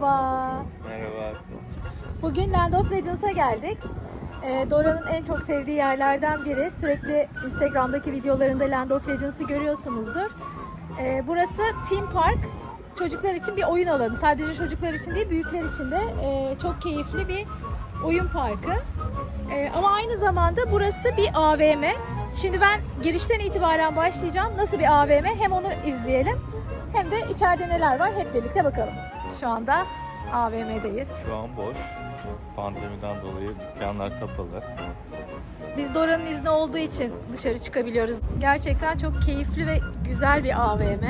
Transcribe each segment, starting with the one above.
Merhaba. Merhaba. Bugün Land of Legends'a geldik. Ee, Dora'nın en çok sevdiği yerlerden biri. Sürekli Instagram'daki videolarında Land of Legends'ı görüyorsunuzdur. Ee, burası Team Park. Çocuklar için bir oyun alanı. Sadece çocuklar için değil, büyükler için de e, çok keyifli bir oyun parkı. E, ama aynı zamanda burası bir AVM. Şimdi ben girişten itibaren başlayacağım. Nasıl bir AVM hem onu izleyelim hem de içeride neler var hep birlikte bakalım. Şu anda AVM'deyiz. Şu an boş. Pandemiden dolayı dükkanlar kapalı. Biz Dora'nın izni olduğu için dışarı çıkabiliyoruz. Gerçekten çok keyifli ve güzel bir AVM.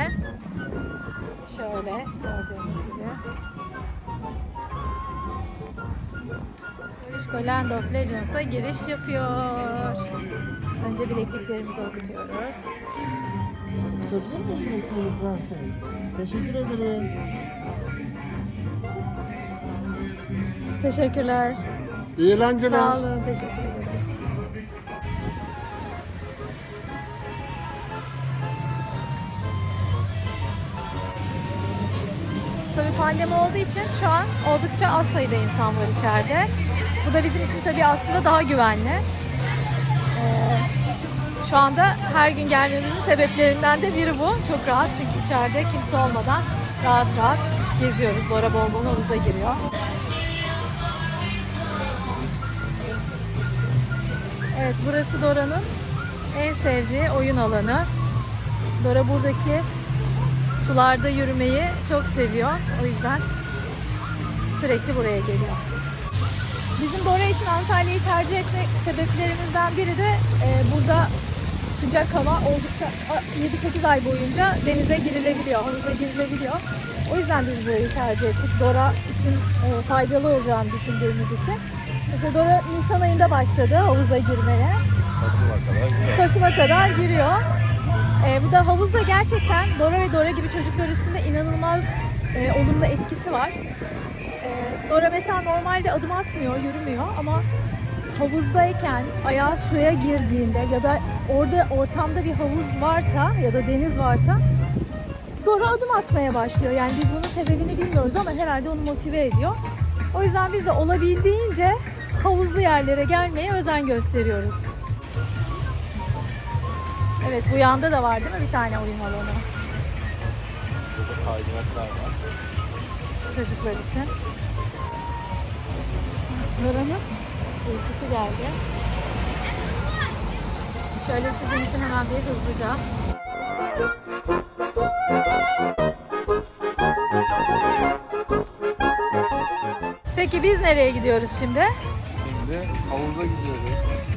Şöyle gördüğünüz gibi. Barışko Land of Legends'a giriş yapıyor. Önce bilekliklerimizi okutuyoruz. Tutabilir miyim bilekliğini prenses? Teşekkür ederim. Teşekkürler. İyi eğlenceler. Sağ olun. Teşekkür ederiz. Tabii pandemi olduğu için şu an oldukça az sayıda insan var içeride. Bu da bizim için tabii aslında daha güvenli. Ee, şu anda her gün gelmemizin sebeplerinden de biri bu. Çok rahat çünkü içeride kimse olmadan rahat rahat geziyoruz. Dora bol bol havuza giriyor. Evet burası Dora'nın en sevdiği oyun alanı. Dora buradaki sularda yürümeyi çok seviyor. O yüzden sürekli buraya geliyor. Bizim Dora için Antalya'yı tercih etme sebeplerimizden biri de e, burada sıcak hava oldukça a, 7-8 ay boyunca denize girilebiliyor, havuza girilebiliyor. O yüzden biz burayı tercih ettik. Dora için e, faydalı olacağını düşündüğümüz için. İşte Dora Nisan ayında başladı havuza girmeye. Kasım'a kadar güzel. Kasım'a kadar giriyor. Ee, bu da havuzda gerçekten Dora ve Dora gibi çocuklar üstünde inanılmaz e, olumlu etkisi var. Ee, Dora mesela normalde adım atmıyor, yürümüyor ama havuzdayken ayağı suya girdiğinde ya da orada ortamda bir havuz varsa ya da deniz varsa Dora adım atmaya başlıyor. Yani biz bunun sebebini bilmiyoruz ama herhalde onu motive ediyor. O yüzden biz de olabildiğince havuzlu yerlere gelmeye özen gösteriyoruz. Evet bu yanda da var değil mi bir tane oyun alanı kaydıraklar var. çocuklar için. Dora'nın uykusu geldi. Şöyle sizin için hemen bir hızlıca. Peki biz nereye gidiyoruz şimdi? Şimdi havuza gidiyoruz.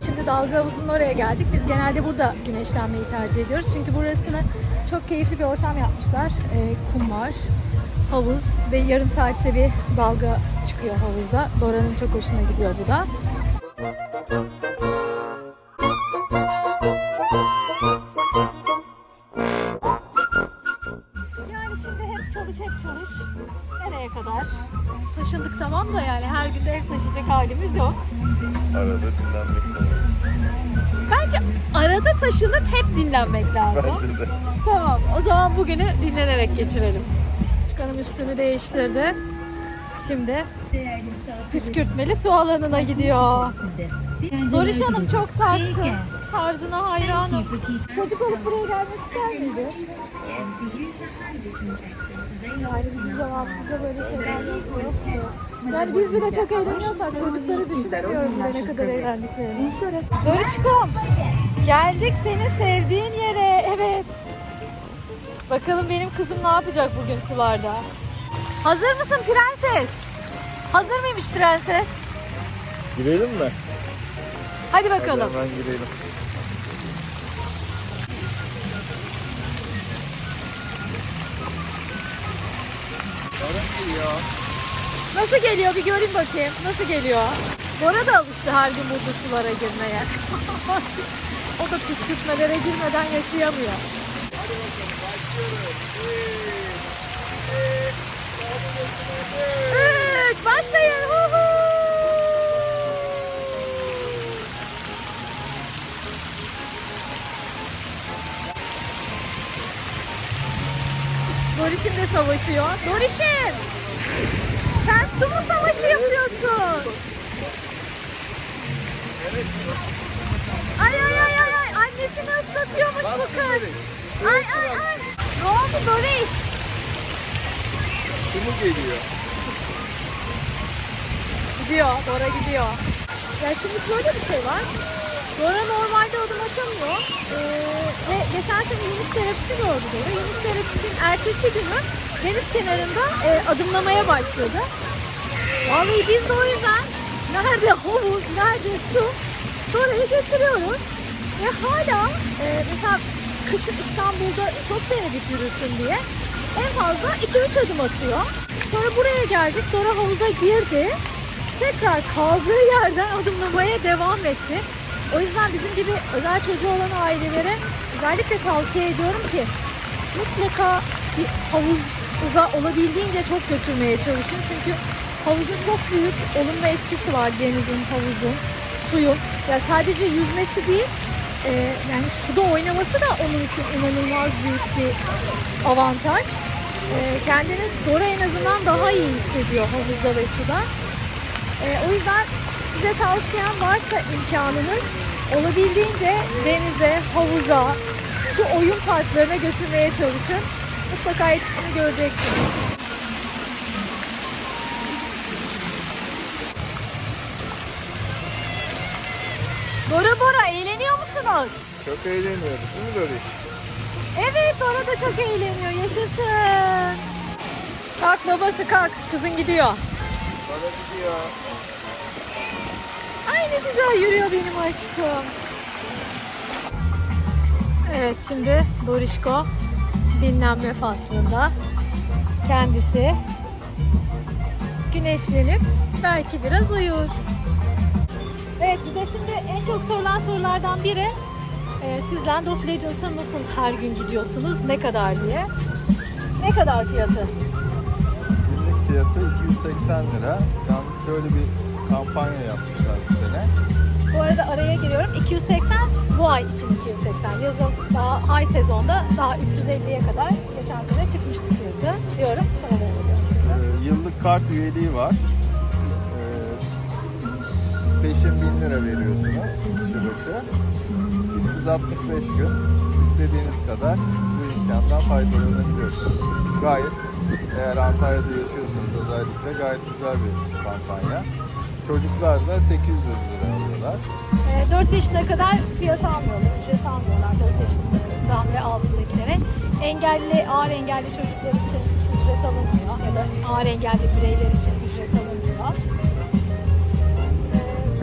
Şimdi dalga havuzunun oraya geldik. Biz genelde burada güneşlenmeyi tercih ediyoruz. Çünkü burasını çok keyifli bir ortam yapmışlar. Ee, kum var, havuz ve yarım saatte bir dalga çıkıyor havuzda. Dora'nın çok hoşuna gidiyor bu da. Çalış. Nereye kadar? Taşındık tamam da yani her gün de ev taşıyacak halimiz yok. Arada dinlenmek lazım. Bence arada taşınıp hep dinlenmek lazım. Bence de. Tamam. O zaman bugünü dinlenerek geçirelim. Küçük hanım üstünü değiştirdi. Şimdi püskürtmeli su alanına gidiyor. Zoriş Hanım çok tarzsın. Tarzına hayranım. Çocuk olup buraya gelmek ister miydi? Yani bizim zamanımızda böyle şeyler yoktu. Yani biz bile çok eğleniyorsak çocukları düşünemiyorum bile ne kadar eğlendiklerini. Dorişkom, geldik senin sevdiğin yere. Evet. Bakalım benim kızım ne yapacak bugün sularda? Hazır mısın prenses? Hazır mıymış prenses? Girelim mi? Hadi bakalım. Hemen girelim. Nasıl geliyor bir göreyim bakayım. Nasıl geliyor? Bora da alıştı her gün burada sulara girmeye. o da püskürtmelere girmeden yaşayamıyor. Evet, başlayın. Uhu. Dorişim de savaşıyor. Dorişim! Sen su mu savaşı yapıyorsun? Evet. Ay ay ay ay ay annesini ıslatıyormuş bu kız. Ay ay ay. Ne oldu Doriş? Kimi geliyor? Gidiyor, Dora gidiyor. Ya şimdi şöyle bir şey var. Dora normalde adım atamıyor. Ee, ve geçen sene Yunus terapisi gördü Dora. Yunus terapisinin ertesi günü deniz kenarında e, adımlamaya başladı. Vallahi biz de o yüzden nerede havuz, nerede su Dora'yı getiriyoruz. Ve hala e, mesela kışın İstanbul'da çok denedik yürüsün diye en fazla 2-3 adım atıyor. Sonra buraya geldik. Dora havuza girdi. Tekrar kaldığı yerden adımlamaya devam etti. O yüzden bizim gibi özel çocuğu olan ailelere özellikle tavsiye ediyorum ki mutlaka bir havuza olabildiğince çok götürmeye çalışın. Çünkü havuzun çok büyük olumlu etkisi var denizin, havuzun, suyun. Ya sadece yüzmesi değil, e, yani suda oynaması da onun için inanılmaz büyük bir avantaj. E, kendini Dora en azından daha iyi hissediyor havuzda ve suda. E, o yüzden size tavsiyem varsa imkanınız olabildiğince denize, havuza, su oyun parklarına götürmeye çalışın. Mutlaka etkisini göreceksiniz. Bora Bora eğleniyor musunuz? Çok eğleniyoruz değil mi Dori? Evet Dora da çok eğleniyor. Yaşasın. Kalk babası kalk. Kızın gidiyor. Bana gidiyor. Ay ne güzel yürüyor benim aşkım. Evet şimdi Dorişko dinlenme faslında. Kendisi güneşlenip belki biraz uyur. Evet bize şimdi en çok sorulan sorulardan biri e, siz Land of Legends'a nasıl her gün gidiyorsunuz, ne kadar diye. Ne kadar fiyatı? Günlük fiyatı 280 lira. Yalnız şöyle bir kampanya yapmışlar bu sene. Bu arada araya giriyorum. 280 bu ay için 280. Yazın daha high sezonda daha 350'ye kadar geçen sene çıkmıştı fiyatı diyorum. Sana devam ediyorum. Ee, yıllık kart üyeliği var. Ee, peşin 1000 lira veriyorsunuz kişi başı. 365 gün istediğiniz kadar bu imkandan faydalanabiliyorsunuz. Gayet eğer Antalya'da yaşıyorsanız özellikle gayet güzel bir kampanya. Çocuklar da 800 lira alıyorlar. Ee, 4 yaşına kadar fiyat almıyorlar, ücret almıyorlar 4 yaşından ve altındakilere. Engelli, ağır engelli çocuklar için ücret alınmıyor ya da ağır engelli bireyler için ücret alınmıyor.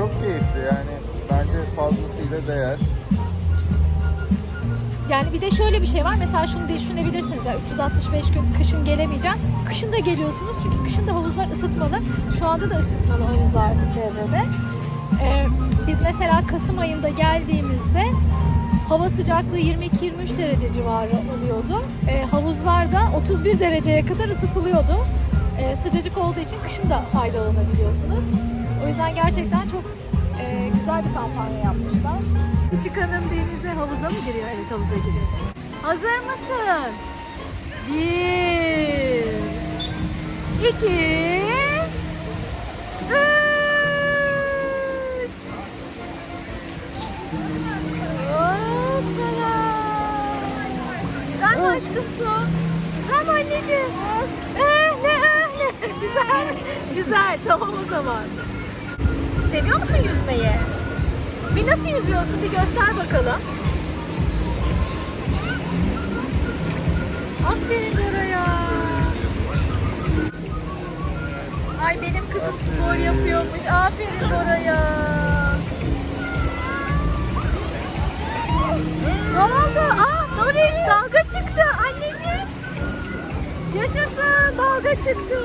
Çok keyifli yani bence fazlasıyla değer. Yani bir de şöyle bir şey var. Mesela şunu düşünebilirsiniz ya 365 gün kışın gelemeyeceğim. Kışın da geliyorsunuz çünkü kışın da havuzlar ısıtmalı. Şu anda da ısıtmalı havuzlar devrede. Ee, biz mesela Kasım ayında geldiğimizde hava sıcaklığı 22-23 derece civarı oluyordu. Ee, havuzlarda 31 dereceye kadar ısıtılıyordu. Ee, sıcacık olduğu için kışın da faydalanabiliyorsunuz. O yüzden gerçekten çok e, güzel bir kampanya yapmışlar. Küçük hanım denize havuza mı giriyor? Evet havuza giriyor. Hazır mısın? Bir, iki, üç. Hoppala. Güzel mi aşkım su? Güzel mi anneciğim? Eh ne eh ne. Güzel. Güzel. Tamam o zaman. Seviyor musun yüzmeyi? Bir nasıl yüzüyorsun bir göster bakalım. Aferin Dora'ya. Ay benim kızım spor yapıyormuş. Aferin Dora'ya. Ne oldu? Aa Doriş dalga çıktı anneciğim. Yaşasın dalga çıktı.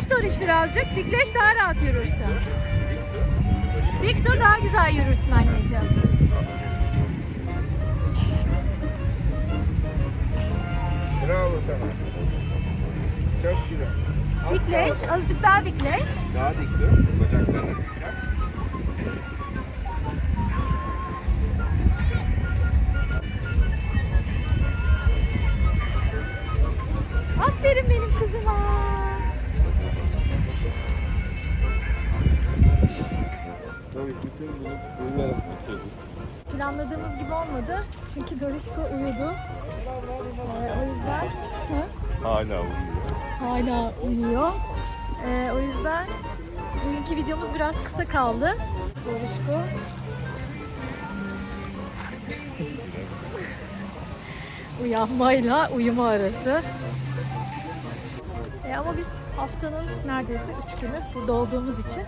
Dikleş Doriş birazcık. Dikleş daha rahat yürürsün. Dik dur daha güzel yürürsün anneciğim. Bravo sana. Çok güzel. Dikleş, azıcık daha dikleş. Daha dik dur. Bacaklarını olmadı. Çünkü Dorişko uyudu. Ee, o yüzden Hı? Hala uyuyor. hala uyuyor. Ee, o yüzden bugünkü videomuz biraz kısa kaldı. Dorişko. Uyanmayla uyuma arası. E, ama biz haftanın neredeyse 3 günü burada olduğumuz için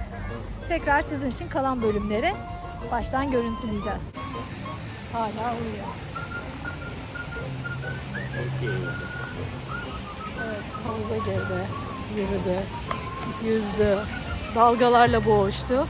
tekrar sizin için kalan bölümleri baştan görüntüleyeceğiz. Hala uyuyor. Evet, havuza girdi, yürüdü, yüzdü, dalgalarla boğuştu.